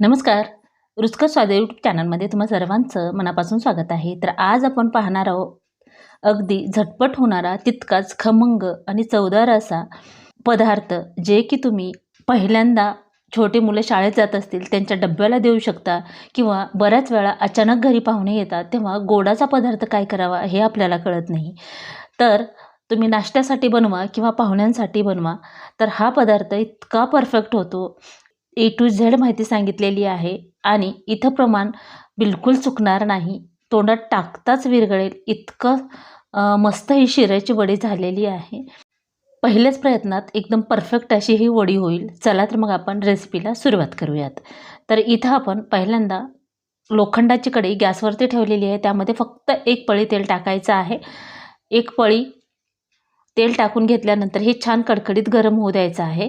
नमस्कार. रुचकर स्वाद यूट्यूब चॅनलमध्ये तुम्हा सर्वांचं मनापासून स्वागत आहे. तर आज आपण पाहणार आहोत अगदी झटपट होणारा तितकाच खमंग आणि चवदार असा पदार्थ जे की तुम्ही पहिल्यांदा छोटे मुलं शाळेत जात असतील त्यांच्या डब्याला देऊ शकता किंवा बऱ्याच वेळा अचानक घरी पाहुणे येतात तेव्हा गोडाचा पदार्थ काय करावा हे आपल्याला कळत नाही. तर तुम्ही नाश्त्यासाठी बनवा किंवा पाहुण्यांसाठी बनवा तर हा पदार्थ इतका परफेक्ट होतो. ए टू झेड माहिती सांगितलेली आहे आणि इथं प्रमाण बिलकुल चुकणार नाही. तोंडात टाकताच विरघळेल. इतकं मस्त ही शिऱ्याची वडी झालेली आहे. पहिल्याच प्रयत्नात एकदम परफेक्ट अशी ही वडी होईल. चला तर मग आपण रेसिपीला सुरुवात करूयात. तर इथं आपण पहिल्यांदा लोखंडाची कढई गॅसवरती ठेवलेली आहे. त्यामध्ये फक्त एक पळी तेल टाकायचं आहे. एक पळी तेल टाकून घेतल्यानंतर हे छान कडकडीत गरम होऊ द्यायचं आहे.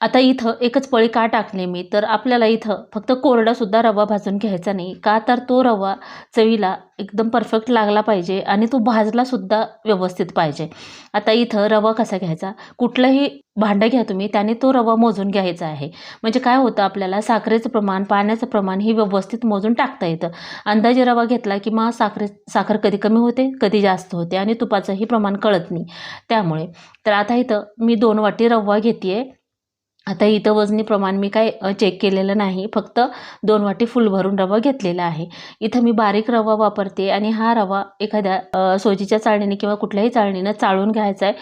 आता इथं एकच पळी का टाकले मी? तर आपल्याला इथं फक्त कोरडासुद्धा रवा भाजून घ्यायचा नाही. का तर तो रवा चवीला एकदम परफेक्ट लागला पाहिजे आणि तो भाजलासुद्धा व्यवस्थित पाहिजे. आता इथं रवा कसा घ्यायचा? कुठलंही भांडं घ्या तुम्ही त्याने तो रवा मोजून घ्यायचा आहे. म्हणजे काय होतं आपल्याला? साखरेचं प्रमाण पाण्याचं प्रमाण हे व्यवस्थित मोजून टाकता येतं. अंदाजे रवा घेतला की मग साखरे साखर कधी कमी होते कधी जास्त होते आणि तुपाचंही प्रमाण कळत नाही. त्यामुळे तर आता इथं मी दोन वाटी रवा घेते आहे आता इथं वजनी प्रमाण मी काय चेक केलेलं नाही. फक्त दोन वाटी फुल भरून रवा घेतलेला आहे. इथं मी बारीक रवा वापरते आणि हा रवा एखाद्या सोजीच्या चाळणीने किंवा कुठल्याही चाळणीनं चाळून घ्यायचा आहे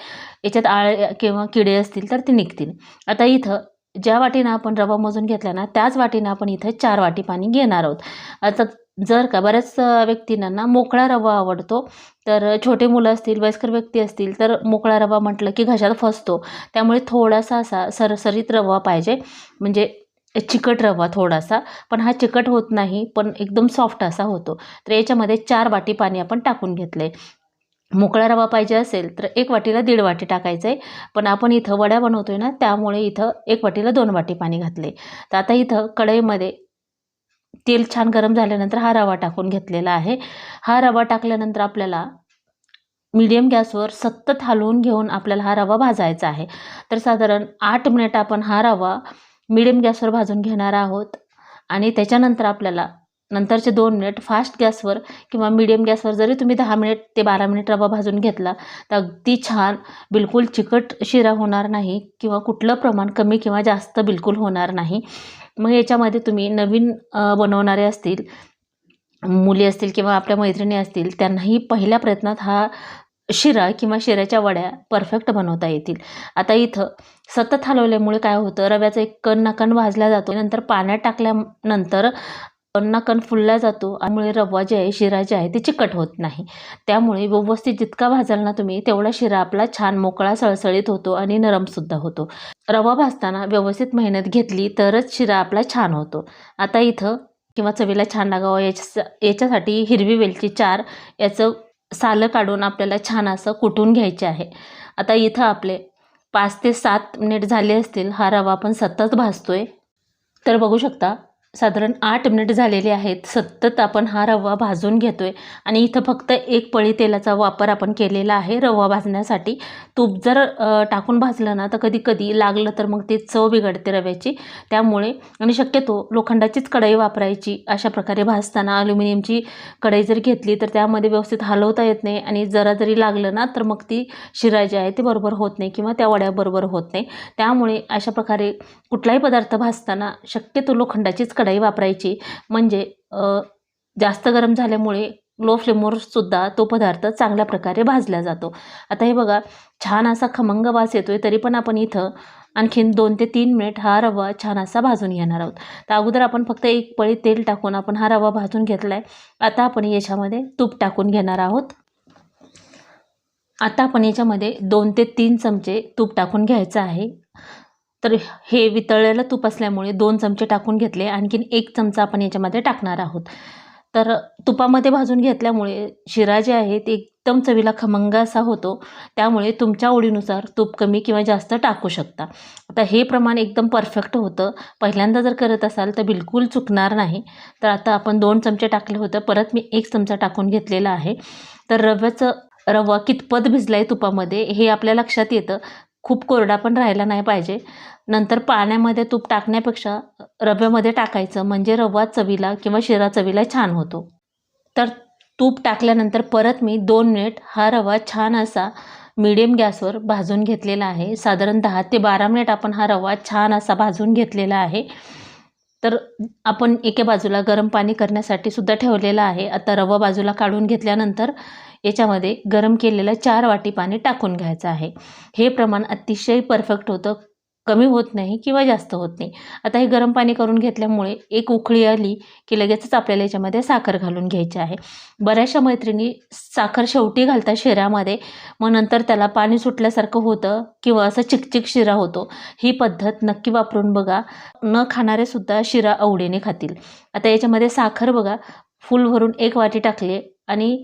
याच्यात आळ किंवा किडे असतील तर ते निघतील. आता इथं ज्या वाटीनं आपण रवा मोजून घेतला ना त्याच वाटीनं आपण इथं चार वाटी पाणी घेणार आहोत. आता जर का बऱ्याच व्यक्तींना ना मोकळा रवा आवडतो तर छोटे मुलं असतील वयस्कर व्यक्ती असतील तर मोकळा रवा म्हटलं की घशात फसतो. त्यामुळे थोडासा असा सरसरीत रवा पाहिजे. म्हणजे चिकट रवा थोडासा पण हा चिकट होत नाही पण एकदम सॉफ्ट असा होतो. तर याच्यामध्ये चार वाटी पाणी आपण टाकून घेतले मोकळा रवा पाहिजे असेल तर एक वाटीला दीड वाटी टाकायचं आहे पण आपण इथं वड्या बनवतो आहे ना त्यामुळे इथं एक वाटीला दोन वाटी पाणी घातले तर आता इथं कढईमध्ये तेल छान गरम झाल्यानंतर हा रवा टाकून घेतलेला आहे. हा रवा टाकल्यानंतर आपल्याला मीडियम गॅसवर सतत हलवून घेऊन आपल्याला हा रवा भाजायचा आहे. तर साधारण आठ मिनिट आपण हा रवा मीडियम गॅसवर भाजून घेणार आहोत. आणि त्याच्यानंतर आपल्याला नंतरचे दोन मिनिट फास्ट गॅसवर किंवा मीडियम गॅसवर जरी तुम्ही दहा मिनिट ते बारा मिनिट रवा भाजून घेतला तर अगदी छान बिलकुल चिकट शिरा होणार नाही किंवा कुठलं प्रमाण कमी किंवा जास्त बिलकुल होणार नाही. मग याच्यामध्ये तुम्ही नवीन बनवणारे असतील मुली असतील किंवा आपल्या मैत्रिणी असतील त्यांनाही पहिल्या प्रयत्नात हा शिरा किंवा शिऱ्याच्या वड्या परफेक्ट बनवता येतील. आता इथं सतत हलवल्यामुळे काय होतं रव्याचा एक कण नाकण भाजला जातो नंतर पाण्यात टाकल्यानंतर कण कण फुलला जातो त्यामुळे रवा जे आहे शिरा जे आहे ते चिकट होत नाही. त्यामुळे व्यवस्थित जितका भाजाल ना तुम्ही तेवढा शिरा आपला छान मोकळा सळसळीत होतो आणि नरमसुद्धा होतो. रवा भाजताना व्यवस्थित मेहनत घेतली तरच शिरा आपला छान होतो. आता इथं किंवा चवीला छान लागावं याच्या याच्यासाठी हिरवी वेलची चार याचं सालं काढून आपल्याला छान असं कुटून घ्यायचे आहे. आता इथं आपले पाच ते सात मिनिट झाले असतील हा रवा आपण सतत भाजतोय. तर बघू शकता साधारण आठ मिनिट झालेले आहेत. सतत आपण हा रवा भाजून घेतो आहे आणि इथं फक्त एक पळी तेलाचा वापर आपण केलेला आहे रवा भाजण्यासाठी. तूप जर टाकून भाजलं ना तर कधी कधी लागलं तर मग ते चव बिघडते रव्याची. त्यामुळे आणि शक्यतो लोखंडाचीच कढई वापरायची. अशा प्रकारे भाजताना अल्युमिनियमची कढई जर घेतली तर त्यामध्ये व्यवस्थित हलवता येत नाही. आणि जरा जरी लागलं ना तर मग ती शिरा जी आहे ती बरोबर होत नाही किंवा त्या वड्या बरोबर होत नाही. त्यामुळे अशा प्रकारे कुठलाही पदार्थ भाजताना शक्यतो लोखंडाचीच कढई वापरायची. म्हणजे जास्त गरम झाल्यामुळे लो फ्लेमवर सुद्धा तो पदार्थ चांगल्या प्रकारे भाजला जातो. आता हे बघा छान असा खमंग वास येतो आहे तरी पण आपण इथं आणखीन दोन ते तीन मिनिट हा रवा छान असा भाजून घेणार आहोत. तर अगोदर आपण फक्त एक पळी तेल टाकून आपण हा रवा भाजून घेतला आहे आता आपण याच्यामध्ये तूप टाकून घेणार आहोत. आता आपण याच्यामध्ये दोन ते तीन चमचे तूप टाकून घ्यायचं आहे. तर हे वितळलेलं तूप असल्यामुळे दोन चमचे टाकून घेतले. आणखीन एक चमचा आपण याच्यामध्ये टाकणार आहोत. तर तुपामध्ये भाजून घेतल्यामुळे शिरा जे आहे ते एकदम चवीला खमंग असा होतो. त्यामुळे तुमच्या आवडीनुसार तूप कमी किंवा जास्त टाकू शकता. आता हे प्रमाण एकदम परफेक्ट होतं. पहिल्यांदा जर करत असाल तर बिलकुल चुकणार नाही. तर आता आपण दोन चमचे टाकले होतं. परत मी एक चमचा टाकून घेतलेला आहे. तर रव्याचं रवा कितपत भिजला आहे तुपामध्ये हे आपल्या लक्षात येतं. खूप कोरडा पण राहायला नाही पाहिजे. नंतर पाण्यामध्ये तूप टाकण्यापेक्षा रव्यामध्ये टाकायचं म्हणजे रवा चवीला किंवा शिरा चवीला छान होतो. तर तूप टाकल्यानंतर परत मी दोन मिनिट हा रवा छान असा मीडियम गॅसवर भाजून घेतलेला आहे. साधारण दहा ते बारा मिनिट आपण हा रवा छान असा भाजून घेतलेला आहे. तर आपण एके बाजूला गरम पाणी करण्यासाठी सुद्धा ठेवलेलं आहे. आता रवा बाजूला काढून घेतल्यानंतर याच्यामध्ये गरम केलेलं चार वाटी पाणी टाकून घ्यायचं आहे. हे प्रमाण अतिशय परफेक्ट होतं. कमी होत नाही किंवा जास्त होत नाही. आता हे गरम पाणी करून घेतल्यामुळे एक उकळी आली की लगेचच आपल्याला याच्यामध्ये साखर घालून घ्यायची आहे. बऱ्याचशा मैत्रिणी साखर शेवटी घालतात शिऱ्यामध्ये मग नंतर त्याला पाणी सुटल्यासारखं होतं किंवा असं चिकचिक शिरा होतो. ही पद्धत नक्की वापरून बघा. न खाणारेसुद्धा शिरा आवडीने खातील. आता याच्यामध्ये साखर बघा. फुल भरून एक वाटी टाकली आणि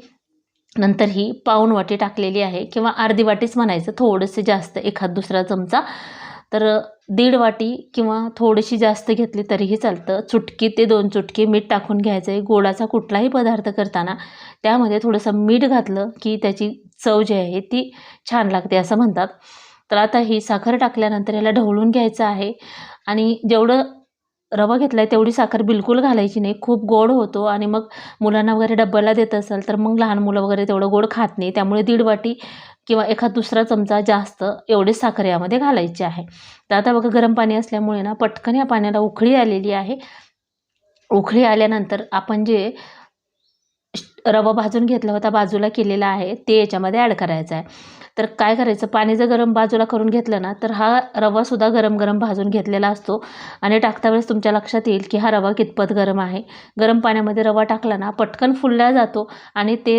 नंतर ही पाऊण वाटी टाकलेली आहे किंवा अर्धी वाटीच म्हणायचं थोडंसं जास्त एखाद दुसरा चमचा. तर दीड वाटी किंवा थोडीशी जास्त घेतली तरीही चालतं. चुटकी ते दोन चुटकी मीठ टाकून घ्यायचं आहे गोडाचा कुठलाही पदार्थ करताना त्यामध्ये थोडंसं मीठ घातलं की त्याची चव जी आहे ती छान लागते असं म्हणतात. तर आता ही साखर टाकल्यानंतर याला ढवळून घ्यायचं आहे. आणि जेवढं रवा घेतला आहे तेवढी साखर बिलकुल घालायची नाही. खूप गोड होतो आणि मग मुलांना वगैरे डब्याला देत असेल तर मग लहान मुलं वगैरे तेवढं गोड खात नाही. त्यामुळे दीड वाटी किंवा एखाद दुसरा चमचा जास्त एवढे साखर यामध्ये घालायची आहे. तर आता बघा गरम पाणी असल्यामुळे ना पटकन या पाण्याला उकळी आलेली आहे. उकळी आल्यानंतर आपण जे रवा भाजून घेतला होता बाजूला केलेला आहे ते याच्यामध्ये ॲड करायचं आहे. तर काय करायचं? पाणी जर गरम बाजूला करून घेतलं ना तर हा रवासुद्धा गरम गरम भाजून घेतलेला असतो. आणि टाकता वेळेस तुमच्या लक्षात येईल की हा रवा कितपत गरम आहे. गरम पाण्यामध्ये रवा टाकला ना पटकन फुलला जातो आणि ते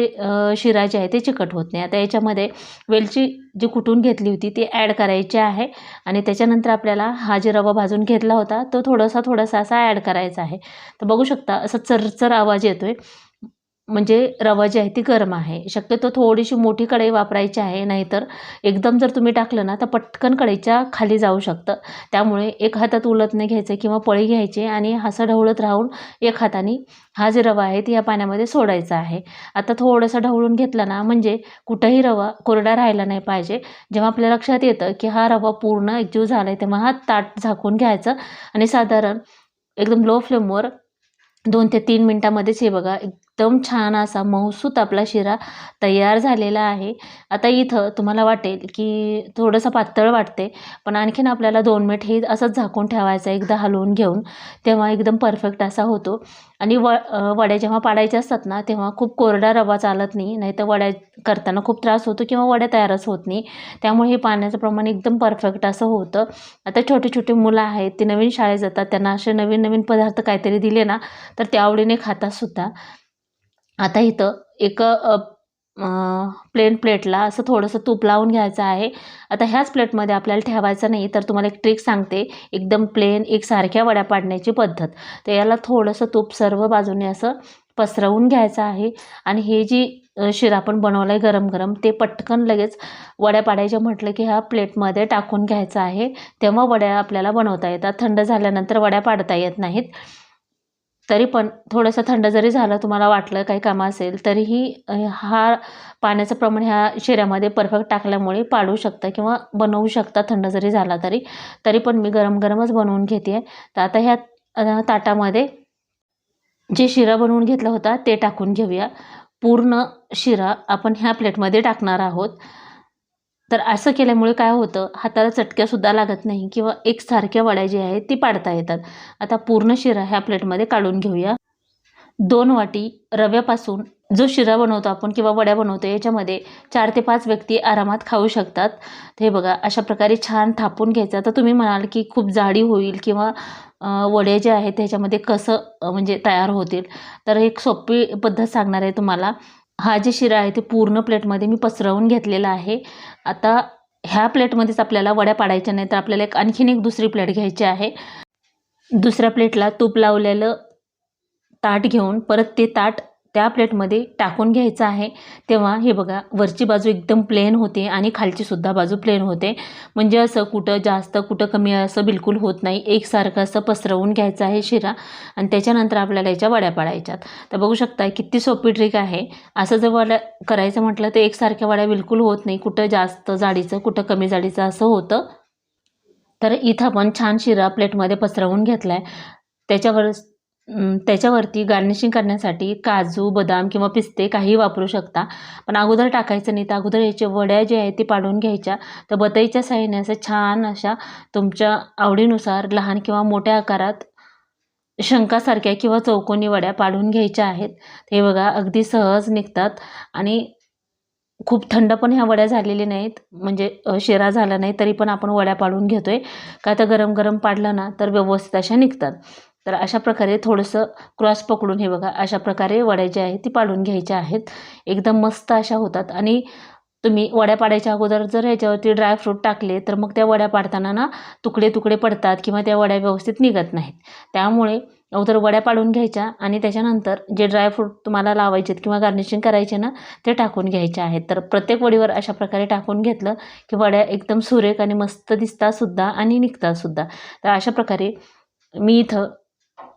शिरा जे आहे ते चिकट होत नाही. आता याच्यामध्ये वेलची जी कुटून घेतली होती ती ॲड करायची आहे. आणि त्याच्यानंतर आपल्याला हा जे रवा भाजून घेतला होता तो थोडासा थोडासा असा ॲड करायचा आहे. तर बघू शकता असा चरचर आवाज येतो आहे म्हणजे रवा जी आहे ती गरम आहे. शक्यतो थोडीशी मोठी कढई वापरायची आहे नाहीतर एकदम जर तुम्ही टाकलं ना तर पटकन कढईच्या खाली जाऊ शकतं. त्यामुळे एक हातात उलटणे घ्यायचं किंवा पळी घ्यायची आणि हसं ढवळत राहून एक हाताने हा जे रवा आहे ती या पाण्यामध्ये सोडायचा आहे. आता थोडंसं ढवळून घेतला ना म्हणजे कुठंही रवा कोरडा राहिला नाही पाहिजे. जेव्हा आपल्या लक्षात येतं की हा रवा पूर्ण एकजीव झाला आहे तेव्हा हा ताट झाकून घ्यायचं. आणि साधारण एकदम लो फ्लेमवर दोन ते तीन मिनटामध्येच हे बघा एकदम छान असा मऊसूत आपला शिरा तयार झालेला आहे. आता इथं तुम्हाला वाटेल की थोडंसं पातळ वाटते पण आणखीन आपल्याला दोन मिनिट हे असंच झाकून ठेवायचं एकदा हलवून घेऊन. तेव्हा एकदम परफेक्ट असा होतो. आणि व वड्या जेव्हा पाडायच्या असतात ना तेव्हा खूप कोरडा रवा चालत नाही नाही तर वड्या करताना खूप त्रास होतो किंवा वड्या तयारच होत नाही. त्यामुळे हे पाण्याचं प्रमाण एकदम परफेक्ट असं होतं. आता छोटे छोटे मुलं आहेत ते नवीन शाळेत जातात त्यांना असे नवीन नवीन पदार्थ काहीतरी दिले ना तर ते आवडीने खातातसुद्धा आता इथं एक प्लेन प्लेटला असं थोडंसं तूप लावून घ्यायचं आहे. आता ह्याच प्लेटमध्ये आपल्याला ठेवायचं नाही तर तुम्हाला एक ट्रिक सांगते. एकदम प्लेन एक सारख्या वड्या पाडण्याची पद्धत. तर याला थोडंसं तूप सर्व बाजूने असं पसरवून घ्यायचं आहे. आणि हे जी शिरा आपण बनवलं आहे गरम गरम ते पटकन लगेच वड्या पाडायच्या म्हटलं की ह्या प्लेटमध्ये टाकून घ्यायचं आहे. तेव्हा वड्या आपल्याला बनवता येतात. थंड झाल्यानंतर वड्या पाडता येत नाहीत. तरी पण थोडंसं थंड जरी झालं तुम्हाला वाटलं काही कामं असेल तरीही हा पाण्याचं प्रमाण ह्या शिऱ्यामध्ये परफेक्ट टाकल्यामुळे पाडू शकता किंवा बनवू शकता थंड जरी झाला तरी. तरी पण मी गरम गरमच बनवून घेते आहे तर आता ह्या ताटामध्ये जे शिरा बनवून घेतला होता ते टाकून घेऊया. पूर्ण शिरा आपण ह्या प्लेटमध्ये टाकणार आहोत. तर असं केल्यामुळे काय होतं हाताला चटक्यासुद्धा लागत नाही किंवा एकसारख्या वड्या ज्या आहेत ती पाडता येतात. आता पूर्ण शिरा ह्या प्लेटमध्ये काढून घेऊया. दोन वाटी रव्यापासून जो शिरा बनवतो आपण किंवा वड्या बनवतो याच्यामध्ये चार ते पाच व्यक्ती आरामात खाऊ शकतात. हे बघा अशा प्रकारे छान थापून घ्यायचं. आता तुम्ही म्हणाल की खूप जाडी होईल किंवा वडे जे आहेत त्याच्यामध्ये कसं म्हणजे तयार होतील. तर एक सोपी पद्धत सांगणार आहे तुम्हाला. हा जे शिरा आहे ते पूर्ण प्लेटमध्ये मी पसरवून घेतलेला आहे. आता ह्या प्लेटमध्येच आपल्याला वड्या पाडायच्या नाही तर आपल्याला एक आणखीन एक दुसरी प्लेट घ्यायची आहे. दुसऱ्या प्लेटला तूप लावलेलं ताट घेऊन परत ते ताट त्या प्लेटमध्ये टाकून घ्यायचं आहे. तेव्हा हे बघा वरची बाजू एकदम प्लेन होते आणि खालचीसुद्धा बाजू प्लेन होते. म्हणजे असं कुठं जास्त कुठं कमी असं बिलकुल होत नाही. एकसारखं असं पसरवून घ्यायचं आहे शिरा आणि त्याच्यानंतर आपल्याला याच्या वड्या पाडायच्यात. तर बघू शकता किती सोपी ट्रिक आहे. असं जर वड्या करायचं म्हटलं तर एकसारख्या वड्या बिलकुल होत नाही. कुठं जास्त जाडीचं कुठं कमी जाडीचं असं होतं. तर इथं आपण छान शिरा प्लेटमध्ये पसरवून घेतला आहे त्याच्यावर त्याच्यावरती गार्निशिंग करण्यासाठी काजू बदाम किंवा पिस्ते काही वापरू शकता. पण अगोदर टाकायचं नाही तर अगोदर याच्या वड्या ज्या आहेत ते पाडून घ्यायच्या. तर बताईच्या साह्याने असं छान अशा तुमच्या आवडीनुसार लहान किंवा मोठ्या आकारात शंकासारख्या किंवा चौकोनी वड्या पाडून घ्यायच्या आहेत. हे बघा अगदी सहज निघतात. आणि खूप थंड पण ह्या वड्या झालेल्या नाहीत. म्हणजे शिरा झाला नाही तरी पण आपण वड्या पाडून आहे का तर गरम गरम पाडलं ना तर व्यवस्थित अशा निघतात. तर अशा प्रकारे थोडंसं क्रॉस पकडून हे बघा अशा प्रकारे वड्या ज्या आहेत ती पाडून घ्यायच्या आहेत. एकदम मस्त अशा होतात. आणि तुम्ही वड्या पाडायच्या अगोदर जर ह्याच्यावरती ड्रायफ्रूट टाकले तर मग त्या वड्या पाडताना ना तुकडे तुकडे पडतात किंवा त्या वड्या व्यवस्थित निघत नाहीत. त्यामुळे अगोदर वड्या पाडून घ्यायच्या आणि त्याच्यानंतर जे ड्रायफ्रूट तुम्हाला लावायचे किंवा गार्निशिंग करायचे ना ते टाकून घ्यायचे आहेत. तर प्रत्येक वडीवर अशा प्रकारे टाकून घेतलं की वड्या एकदम सुरेख आणि मस्त दिसतातसुद्धा आणि निघतातसुद्धा तर अशा प्रकारे मी इथं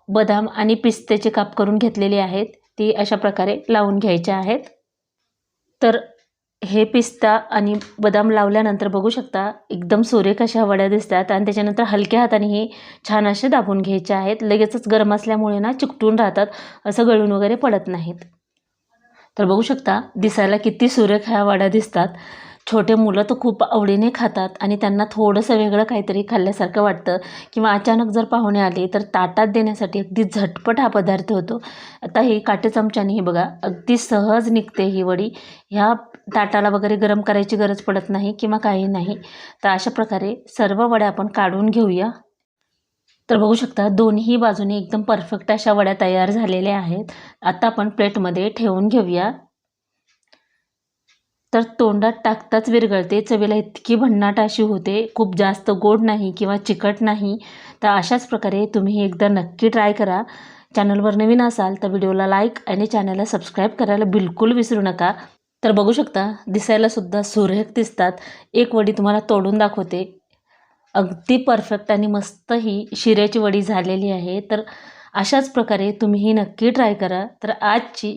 बदाम आणि पिस्त्याचे काप करून घेतलेले आहेत. ती अशा प्रकारे लावून घ्यायचे आहेत. तर हे पिस्ता आणि बदाम लावल्यानंतर बघू शकता एकदम सुरेख अशा वड्या दिसतात आणि त्याच्यानंतर हलक्या हाताने हे छान असे दाबून घ्यायचे आहेत. लगेचच गरम असल्यामुळे ना चिकटून राहतात असं गळून वगैरे पडत नाहीत. तर बघू शकता दिसायला किती सुरेख ह्या वड्या दिसतात. छोटे मुलं तर खूप आवडीने खातात आणि त्यांना थोडंसं वेगळं काहीतरी खाल्ल्यासारखं वाटतं. किंवा अचानक जर पाहुणे आले तर ताटात देण्यासाठी अगदी झटपट हा पदार्थ होतो. आता ही काटे चमच्याने हे बघा अगदी सहज निघते ही वडी. ह्या ताटाला वगैरे गरम करायची गरज पडत नाही किंवा काही नाही. तर अशा प्रकारे सर्व वड्या आपण काढून घेऊया. तर बघू शकता दोन्ही बाजूने एकदम परफेक्ट अशा वड्या तयार झालेल्या आहेत. आता आपण प्लेटमध्ये ठेवून घेऊया. तर तोंडात टाकताच विरघळते चवीला इतकी भन्नाट अशी होते. खूप जास्त गोड नाही किंवा चिकट नाही. तर अशाच प्रकारे तुम्ही एकदा नक्की ट्राय करा. चॅनलवर नवीन असाल तर व्हिडिओला लाईक आणि चॅनलला सबस्क्राईब करायला बिलकुल विसरू नका. तर बघू शकता दिसायलासुद्धा सुरेख दिसतात. एक वडी तुम्हाला तोडून दाखवते. अगदी परफेक्ट आणि मस्त ही शिऱ्याची वडी झालेली आहे. तर अशाच प्रकारे तुम्हीही नक्की ट्राय करा. तर आजची